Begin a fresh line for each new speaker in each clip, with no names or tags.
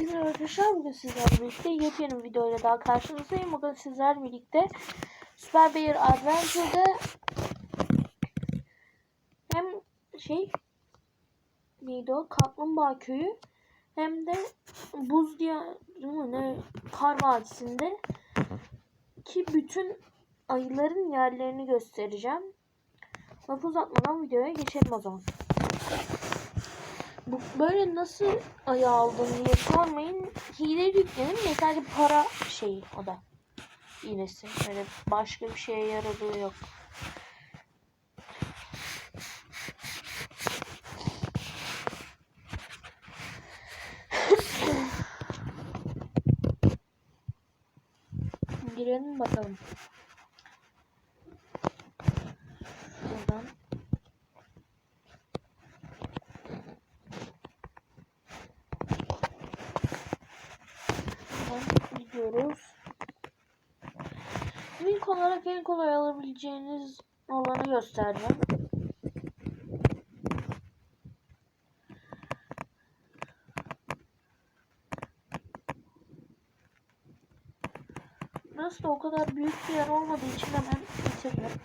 Herkese merhaba arkadaşlar. Bugün sizlerle birlikte yepyeni bir videoyla daha karşınızdayım. Bugün sizlerle birlikte Super Bear Adventure'da hem şey neydi o? Kaplumbağa köyü hem de buz diyarı mı ne kar vadisinde ki bütün ayıların yerlerini göstereceğim. Lafı uzatmadan videoya geçelim o zaman. Bu böyle nasıl ayı aldın diye sormayın. Hile yükledim. Yeterli para şeyi o da. İğnesi. Böyle başka bir şeye yaradığı yok. Girelim bakalım. Buradan. Gidiyoruz. İlk olarak en kolay alabileceğiniz olanı göstereceğim. Burası da o kadar büyük bir yer olmadığı için hemen bitirdim.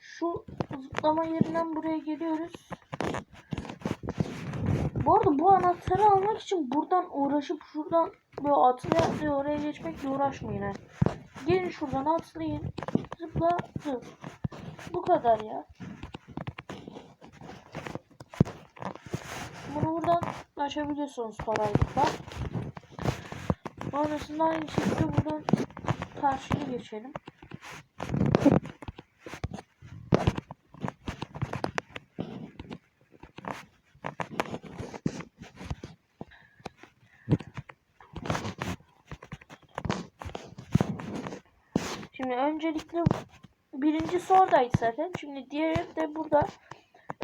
Şu zıplama yerinden buraya geliyoruz. Bu arada bu anahtarı almak için buradan uğraşıp şuradan böyle atlaya atlaya oraya geçmekle uğraşmayın. ha. Gelin şuradan atlayın. Zıpla zıp. Bu kadar ya. Bunu buradan açabiliyorsunuz kolaylıkla. Sonrasında aynı şekilde buradan karşıya geçelim. Şimdi öncelikle birincisi oradaydı zaten. Şimdi diğeri de burada.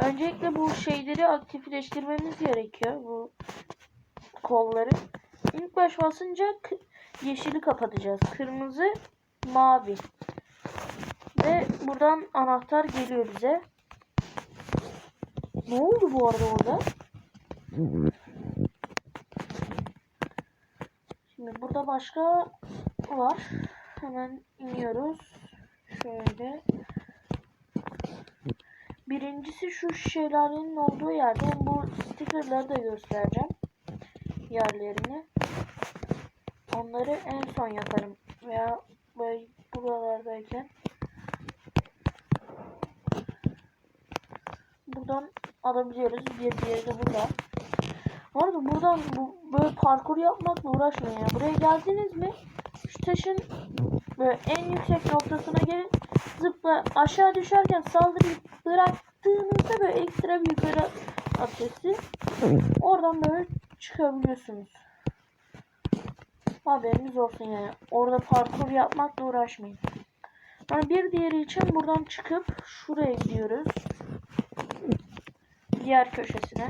Öncelikle bu şeyleri aktifleştirmemiz gerekiyor. Bu kolları. İlk baş basınca yeşili kapatacağız. Kırmızı, mavi. Ve buradan anahtar geliyor bize. Ne oldu bu arada orada? Şimdi burada başka var. Hemen iniyoruz. Şöyle. Birincisi şu şelalenin olduğu yerde. Bu stickerları da göstereceğim. Yerlerini. Onları en son yaparım. Veya böyle buralardayken. Buradan alabiliyoruz. Bir diğeri de burada. Bu arada buradan bu, böyle parkur yapmakla uğraşmayın. ya. Buraya geldiniz mi? Şu taşın böyle en yüksek noktasına gelin. Zıpla aşağı düşerken saldırıyı bıraktığınızda böyle ekstra bir yukarı atesi. Oradan böyle çıkabiliyorsunuz. Haberiniz olsun yani. Orada parkur yapmakla uğraşmayın. Yani bir diğeri için buradan çıkıp şuraya gidiyoruz. Diğer köşesine.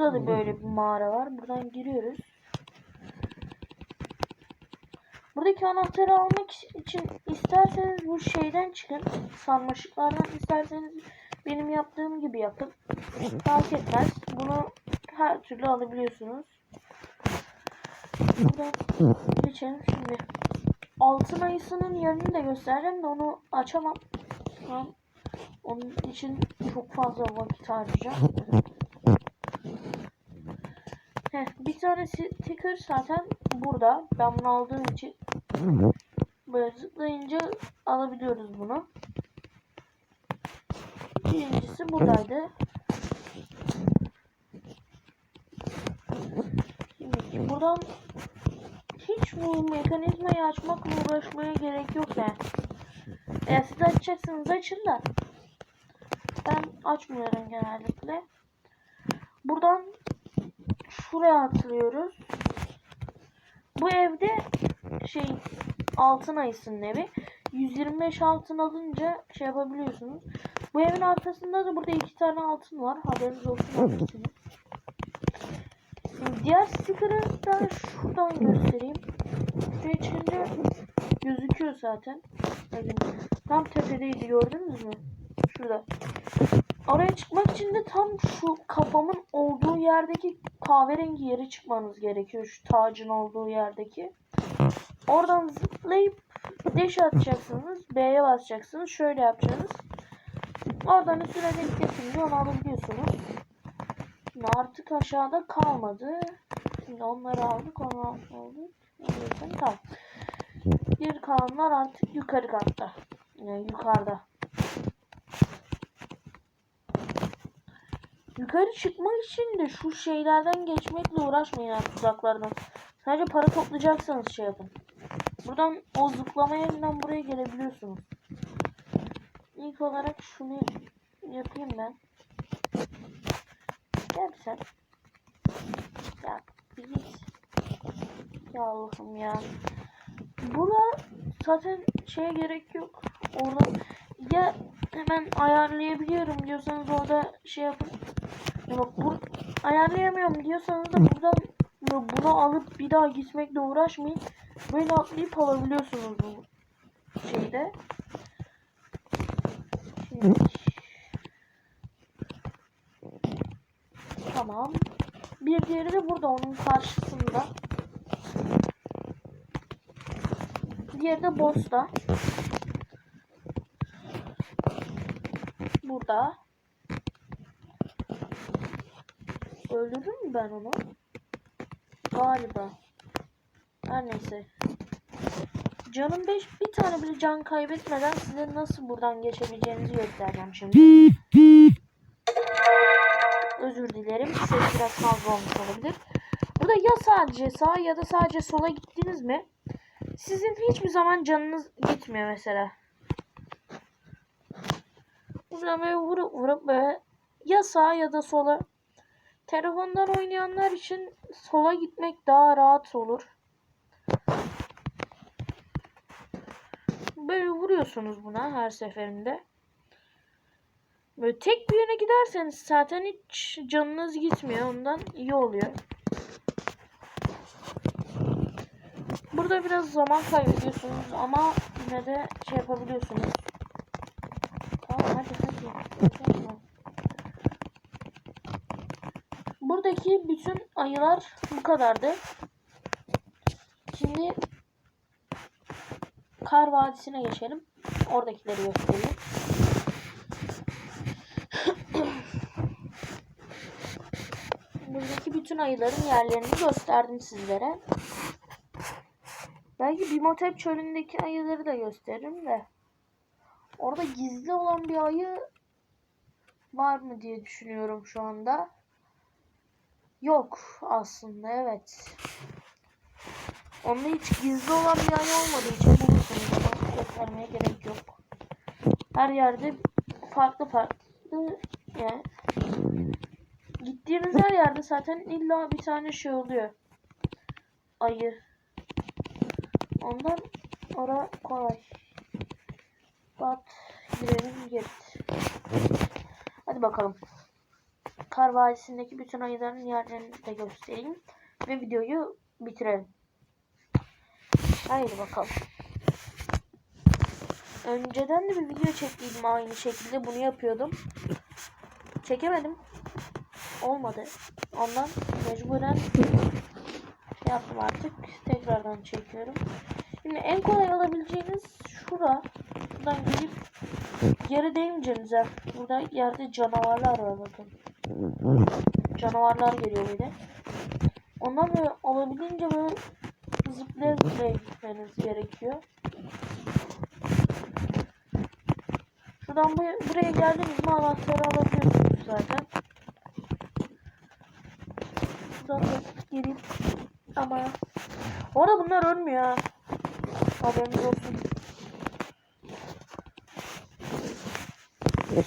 Burada da böyle bir mağara var. Buradan giriyoruz. Buradaki anahtarı almak için isterseniz bu şeyden çıkın. Sarmaşıklardan isterseniz benim yaptığım gibi yapın. Fark etmez. Bunu her türlü alabiliyorsunuz. Buradan geçelim şimdi. Altın ayısının yerini de göstereceğim de onu açamam. Onun için çok fazla vakit harcayacağım. Heh, bir tane sticker zaten burada. Ben bunu aldığım için böyle zıplayınca alabiliyoruz bunu. Birincisi buradaydı. Şimdi buradan hiç bu mekanizmayı açmakla uğraşmaya gerek yok yani. Eğer siz açacaksınız açın da. Ben açmıyorum genellikle. Buradan şuraya atlıyoruz. Bu evde şey altın ayısının evi. 125 altın alınca şey yapabiliyorsunuz. Bu evin arkasında da burada iki tane altın var. Haberiniz olsun. diğer sticker'ı da şuradan göstereyim. Şuraya çıkınca gözüküyor zaten. Tam tepedeydi gördünüz mü? şurada. Oraya çıkmak için de tam şu kafamın olduğu yerdeki kahverengi yere çıkmanız gerekiyor. Şu tacın olduğu yerdeki. Oradan zıplayıp deş atacaksınız. B'ye basacaksınız. Şöyle yapacaksınız. Oradan üstüne denk getirince onu alabiliyorsunuz. Şimdi artık aşağıda kalmadı. Şimdi onları aldık, onu aldık. Tamam. Geri kalanlar artık yukarı katta. Yani yukarıda. Yukarı çıkmak için de şu şeylerden geçmekle uğraşmayın artık tuzaklardan. Sadece para toplayacaksanız şey yapın. Buradan o zıplama yerinden buraya gelebiliyorsunuz. İlk olarak şunu yapayım ben. Gel sen. Ya bir git. Ya Allah'ım ya. Buna zaten şeye gerek yok. Orada ya hemen ayarlayabiliyorum diyorsanız orada şey yapın. Ya bak bu ayarlayamıyorum diyorsanız da buradan bunu alıp bir daha gitmekle uğraşmayın. Böyle atlayıp alabiliyorsunuz bu şeyde. Şimdi. Tamam. Bir diğeri de burada onun karşısında. Diğeri de boss'ta. Burada. Öldürdüm mü ben onu? Galiba. Her neyse. Canım 5 bir tane bile can kaybetmeden size nasıl buradan geçebileceğinizi göstereceğim şimdi. Özür dilerim. Ses biraz fazla olmuş olabilir. Burada ya sadece sağa ya da sadece sola gittiniz mi? Sizin hiçbir zaman canınız gitmiyor mesela. Buradan böyle vurup vurup böyle ya sağa ya da sola. Telefondan oynayanlar için sola gitmek daha rahat olur. Böyle vuruyorsunuz buna her seferinde. Böyle tek bir yöne giderseniz zaten hiç canınız gitmiyor. Ondan iyi oluyor. Burada biraz zaman kaybediyorsunuz ama yine de şey yapabiliyorsunuz. Tamam hadi hadi. Yapma. Buradaki bütün ayılar bu kadardı. Şimdi Kar Vadisi'ne geçelim. Oradakileri göstereyim. Buradaki bütün ayıların yerlerini gösterdim sizlere. Belki Bimotep çölündeki ayıları da gösteririm de. Orada gizli olan bir ayı var mı diye düşünüyorum şu anda. Yok aslında evet. Onda hiç gizli olan bir ayı olmadığı için bulursunuz ama göstermeye gerek yok. Her yerde farklı farklı yani gittiğiniz her yerde zaten illa bir tane şey oluyor. Ayı. Ondan ora kolay. Bat girelim git. Hadi bakalım. Kar Vadisi'ndeki bütün ayıların yerlerini de göstereyim. Ve videoyu bitirelim. Haydi bakalım. Önceden de bir video çektiydim aynı şekilde bunu yapıyordum. Çekemedim. Olmadı. Ondan mecburen yaptım artık. Tekrardan çekiyorum. Şimdi en kolay alabileceğiniz şura. Buradan gelip geri değmeyeceğiniz. Burada yerde canavarlar var bakın. Canavarlar geliyor bir de. Ondan böyle olabildiğince böyle zıplaya zıplaya gitmeniz gerekiyor. Şuradan bu, buraya geldiniz mi anahtarı alabiliyorsunuz zaten. Şuradan da gelip ama orada bunlar ölmüyor ha. Haberiniz olsun.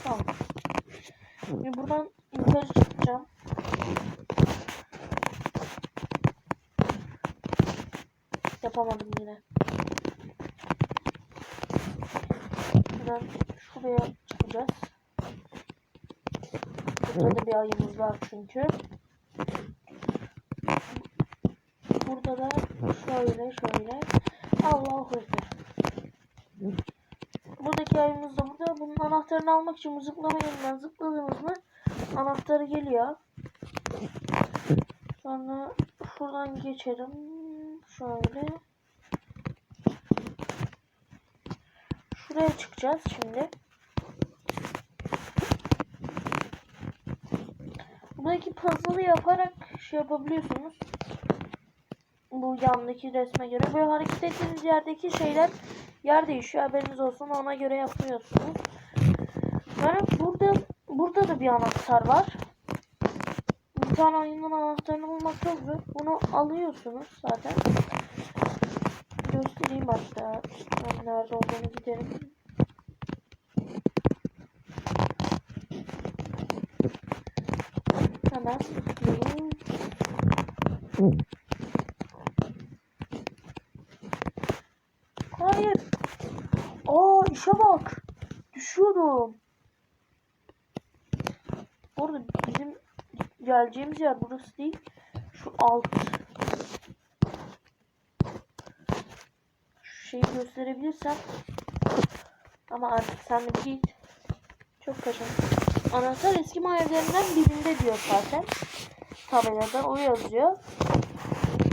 Tamam. Şimdi buradan çıkacağım. Yapamadım yine. Buradan şuraya çıkacağız. Burada da bir ayımız var çünkü. Burada da şöyle şöyle. Allahu Ekber. Buradaki yayımız da burada. Bunun anahtarını almak için zıplama yerinden zıpladınız mı anahtarı geliyor. Sonra şuradan geçelim. Şöyle. Şuraya çıkacağız şimdi. Buradaki puzzle'ı yaparak şey yapabiliyorsunuz. Bu yandaki resme göre. Böyle hareket ettiğiniz yerdeki şeyler yer değişiyor. Haberiniz olsun. Ona göre yapıyorsunuz. Yani burada burada da bir anahtar var. Bir tane oyunun anahtarını bulmak çok zor. Bunu alıyorsunuz zaten. Göstereyim hatta. Ben nerede olduğunu giderim. Hemen gidiyorum. Geleceğimiz yer burası değil. Şu alt. Şu şeyi gösterebilirsem. Ama artık sen de git. Çok kaşın. Anahtar eski evlerinden birinde diyor zaten. Tabelada o yazıyor.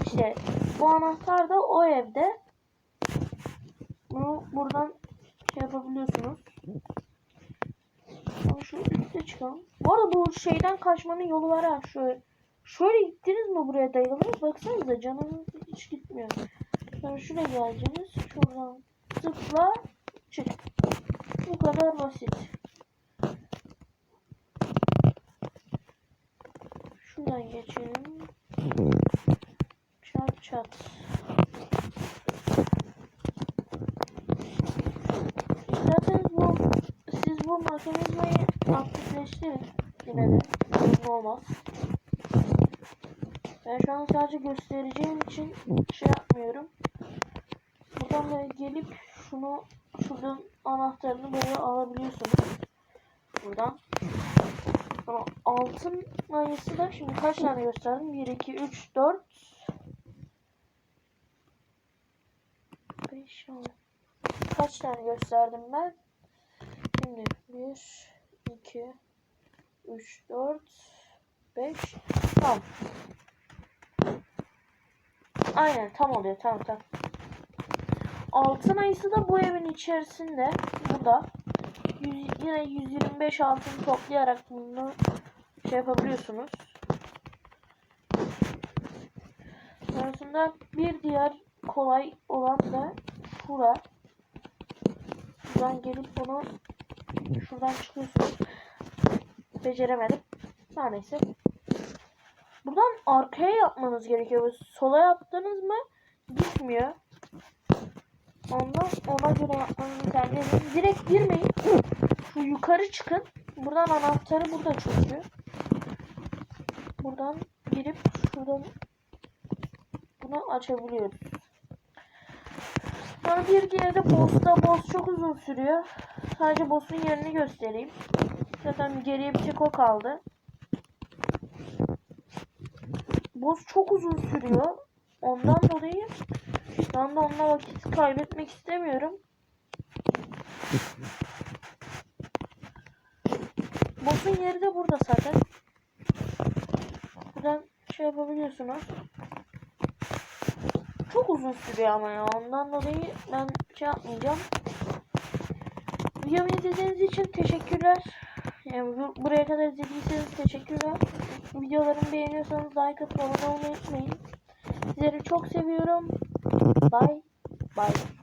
İşte bu anahtar da o evde. Bunu buradan şey yapabiliyorsunuz. Ama şu üstte çıkalım. Bu arada bu şeyden kaçmanın yolu var ha. Şöyle, şöyle gittiniz mi buraya dayanamıyor? Baksanıza canınız hiç gitmiyor. Sonra şuraya geleceğiniz. Şuradan zıpla çık. Bu kadar basit. Şuradan geçelim. Çat çat. Zaten bu siz bu mekanizmayı de sorun olmaz. Ben şu an sadece göstereceğim için şey yapmıyorum. Buradan böyle gelip şunu şuradan anahtarını böyle alabiliyorsunuz. Buradan. Ama altın ayısı da şimdi kaç tane gösterdim? 1, 2, 3, 4 5, 6 Kaç tane gösterdim ben? Şimdi 1, 2, 3, 4, 5 Tamam. Aynen tam oluyor. Tamam tamam. Altın ayısı da bu evin içerisinde. Burada. Yüz, yine 125 altın toplayarak bunu şey yapabiliyorsunuz. Sonrasında bir diğer kolay olan da şura. Buradan gelip bunu şuradan çıkıyorsunuz. Beceremedim. Neyse. Buradan arkaya yapmanız gerekiyor. Sola yaptınız mı gitmiyor. Ondan ona göre yapmanızı tercih. Direkt girmeyin. Şu yukarı çıkın. Buradan anahtarı burada çünkü. Buradan girip şuradan bunu açabiliyoruz. Sonra bir diğeri de boss'ta. Boss çok uzun sürüyor. Sadece boss'un yerini göstereyim. Zaten geriye bir tek o kaldı. Boss çok uzun sürüyor. Ondan dolayı ben de onunla vakit kaybetmek istemiyorum. Boss'un yeri de burada zaten. Buradan şey yapabiliyorsunuz. Çok uzun sürüyor ama ya. Ondan dolayı ben şey yapmayacağım. Videomu izlediğiniz için teşekkürler. Yani bu- buraya kadar izlediyseniz teşekkürler. Videolarımı beğeniyorsanız like atıp abone olmayı unutmayın. Sizleri çok seviyorum. Bye. Bye.